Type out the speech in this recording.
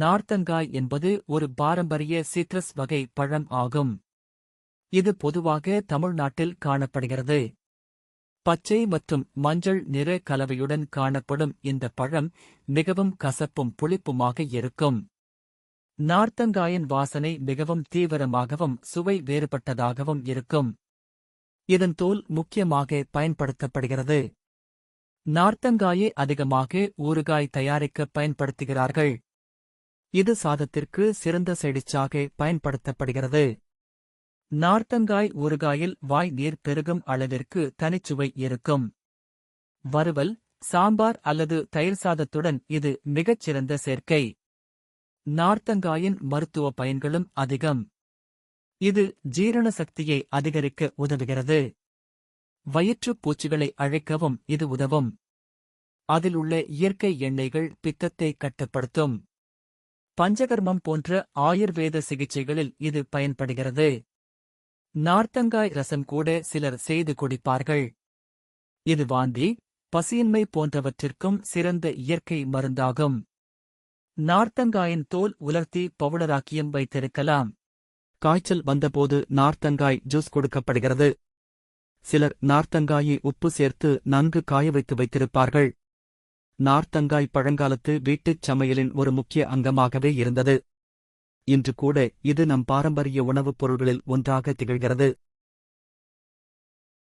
நார்த்தங்காய் என்பது ஒரு பாரம்பரிய சிட்ரஸ் வகை பழம் ஆகும். இது பொதுவாக தமிழ்நாட்டில் காணப்படுகிறது. பச்சை மற்றும் மஞ்சள் நிற கலவையுடன் காணப்படும் இந்த பழம் மிகவும் கசப்பும் புளிப்புமாக இருக்கும். நார்த்தங்காயின் வாசனை மிகவும் தீவிரமாகவும் சுவை வேறுபட்டதாகவும் இருக்கும். இதன் தோல் முக்கியமாக பயன்படுத்தப்படுகிறது. நார்த்தங்காயை அதிகமாக ஊறுகாய் தயாரிக்க பயன்படுத்துகிறார்கள். இது சாதத்திற்கு சிறந்த செடிச்சாக பயன்படுத்தப்படுகிறது. நார்த்தங்காய் ஊறுகாயில் வாய் நீர் பெருகும் அளவிற்கு தனிச்சுவை இருக்கும். வறுவல் சாம்பார் அல்லது தயிர் சாதத்துடன் இது மிகச் சிறந்த சேர்க்கை. நார்த்தங்காயின் மருத்துவ பயன்களும் அதிகம். இது ஜீரண சக்தியை அதிகரிக்க உதவுகிறது. வயிற்றுப் பூச்சிகளை அழைக்கவும் இது உதவும். அதில் உள்ள இயற்கை எண்ணெய்கள் பித்தத்தை கட்டுப்படுத்தும். பஞ்சகர்மம் போன்ற ஆயுர்வேத சிகிச்சைகளில் இது பயன்படுகிறது. நார்த்தங்காய் ரசம் கூட சிலர் செய்து குடிப்பார்கள். இது வாந்தி பசியின்மை போன்றவற்றிற்கும் சிறந்த இயற்கை மருந்தாகும். நார்த்தங்காயின் தோல் உலர்த்தி பவுடராக்கியும் வைத்திருக்கலாம். காய்ச்சல் வந்தபோது நார்த்தங்காய் ஜூஸ் கொடுக்கப்படுகிறது. சிலர் நார்த்தங்காயை உப்பு சேர்த்து நன்கு காய வைத்து வைத்திருப்பார்கள். நார்த்தங்காய் பழங்காலத்து வீட்டுச் சமையலின் ஒரு முக்கிய அங்கமாகவே இருந்தது. இன்று கூட இது நம் பாரம்பரிய உணவுப் பொருள்களில் ஒன்றாக திகழ்கிறது.